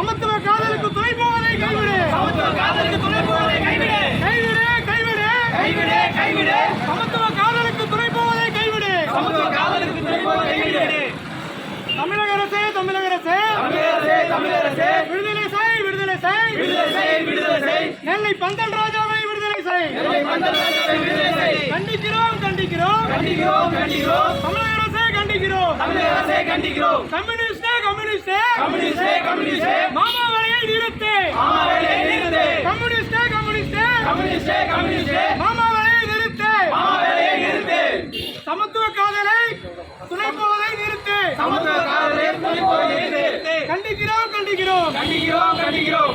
சமத்துவ காதலுக்கு துணை போவதை கைவிடு. சமத்துவ காதலுக்கு துணை போவதை கைவிடு. கைவிடு கைவிடு. கைவிடு கைவிடு. சமத்துவ காதலுக்கு துணை போவதை கைவிடு. சமத்துவ காதலுக்கு துணை போவதை கைவிடு. தமிழக அரசே தமிழக அரசு. தமிழக அரசு தமிழக அரசே. விடுதலை செய் விடுதலை செய். விடுதலை செய் விடுதலை செய். நெல்லை பந்தல் ராஜாவை விடுதலை செய். நெல்லை பந்தல் ராஜாவை விடுதலை செய். கண்டிக்கிறோம் கண்டிக்கிறோம். கண்டிக்கிறோம் கண்டிக்கிறோம். தமிழக அரசே கண்டிக்கிறோம். தமிழக அரசே கண்டிக்கிறோம். கம்யூனிஸ்டே கம்யூனிஸ்டே. கம்யூனிஸ்ட். கம்யூனிஸ்டே மாமா வேலையை நிறுத்து மாமா வேலையை நிறுத்து கம்யூனிஸ்டே கம்யூனிஸ்டே. கம்யூனிஸ்டே கம்யூனிஸ்டே. மாமா வேலையை நிறுத்து சமத்துவ காதலை துணை போவதை நிறுத்து சமத்துவ காதலை துணிப்போதை நிறுத்து கண்டிக்கிறோம் கண்டிக்கிறோம். கண்டிக்கிறோம் கண்டிக்கிறோம்.